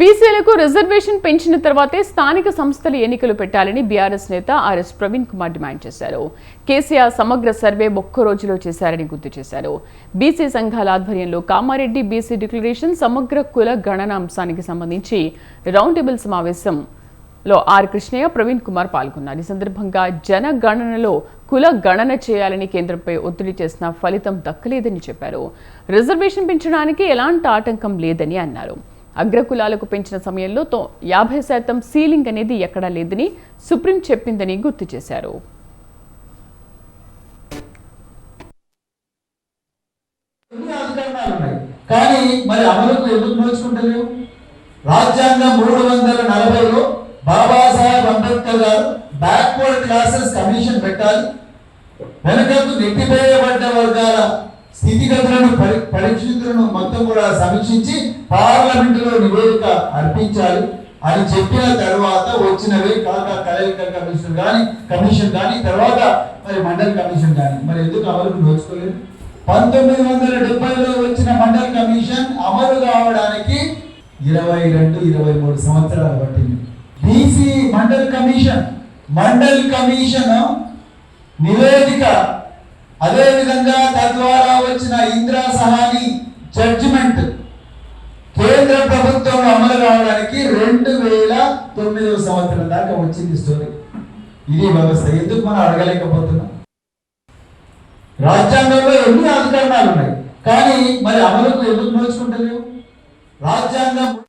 బీసీలకు రిజర్వేషన్ పెంచిన తర్వాతే స్థానిక సంస్థల ఎన్నికలు పెట్టాలని బీఆర్ఎస్ నేత ఆర్ఎస్ ప్రవీణ్ కుమార్ డిమాండ్ చేశారు. కేసీఆర్ సమగ్ర సర్వే ఒక్క రోజులో చేశారని గుర్తు చేశారు. బీసీ సంఘాల ఆధ్వర్యంలో కామారెడ్డి బీసీ డిక్లరేషన్ సమగ్ర కుల గణన అంశానికి సంబంధించి రౌండ్ టేబుల్ సమావేశం లో ఆర్ కృష్ణయ్య ప్రవీణ్ కుమార్ పాల్గొన్నారు. ఈ సందర్భంగా జనగణనలో కుల గణన చేయాలని కేంద్రంపై ఒత్తిడి చేసిన ఫలితం దక్కలేదని చెప్పారు. రిజర్వేషన్ పెంచడానికి ఎలాంటి ఆటంకం లేదని అన్నారు. అగ్రకులాలకు పెంచిన సమయంలో తో యాభై శాతం సీలింగ్ అనేది ఎక్కడా లేదని సుప్రీం చెప్పిందని గుర్తు చేశారు. కానీ మరి అమలుకు ఎందుకు నోచుకుంటలేవు రాజ్యాంగం మూడు వందల నలభైలో బాబాసాహెబ్ అంబేద్కర్ గారు బ్యాక్వర్డ్ క్లాసెస్ కమిషన్ పెట్టాలి. వెనకకు నెట్టిపోయబడ్డ వర్గాల స్థితిగతులను పరి పరిస్థితులను మొత్తం కూడా సమీక్షించి పార్లమెంటులో నివేదిక అర్పించాలి. అని చెప్పిన తర్వాత వచ్చినవి కాక కలయిక కమిషన్ కానీ కమిషన్ కానీ తర్వాత మరి మండల్ కమిషన్ కానీ మరి ఎందుకు అమలుకు నోచుకోలేదు? పంతొమ్మిది వందల డెబ్బైలో వచ్చిన మండల్ కమిషన్ అమలు కావడానికి ఇరవై రెండు ఇరవై మూడు సంవత్సరాలు పట్టింది. BC Mandal commission Mandal commission నివేదిక అదే విధంగా తద్వారా వచ్చిన ఇందిరా సహాని జడ్జిమెంట్ కేంద్ర ప్రభుత్వం అమలు కావడానికి రెండు వేల తొమ్మిదవ సంవత్సరం దాకా వచ్చింది స్టోరీ ఇది వ్యవస్థ. ఎందుకు మనం అడగలేకపోతున్నాం? రాజ్యాంగంలో ఎన్ని అధికరణాలు ఉన్నాయి? కానీ మరి అమలుకు ఎందుకు నోచుకుంటలేవు? రాజ్యాంగం